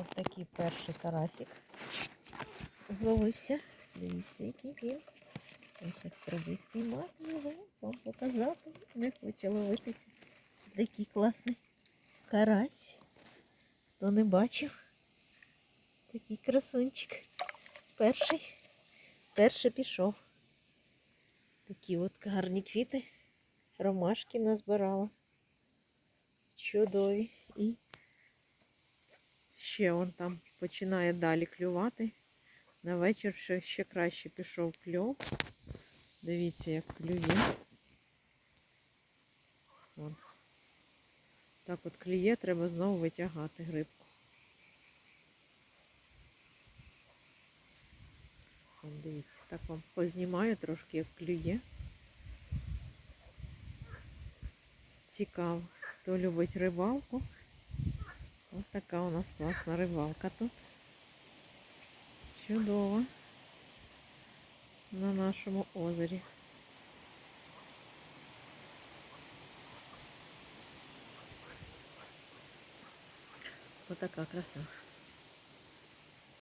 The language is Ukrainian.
Ось такий перший карасик зловився. Дивіться, який він. Я зараз спробую спіймати його, вам показати. Не хоче ловитися. Такий класний карась. Хто не бачив? Такий красунчик. Перший. Перший пішов. Такі от гарні квіти. Ромашки назбирала. Чудові. І ще он там починає далі клювати. На вечір ще, ще краще пішов кльов. Дивіться, як клює. Вон. Так от клює, треба знову витягати грибку. Вон, дивіться, так вам познімаю трошки, як клює. Цікаво, хто любить рибалку. Ось така у нас класна рибалка тут. Чудово. На нашому озері. Ось така краса.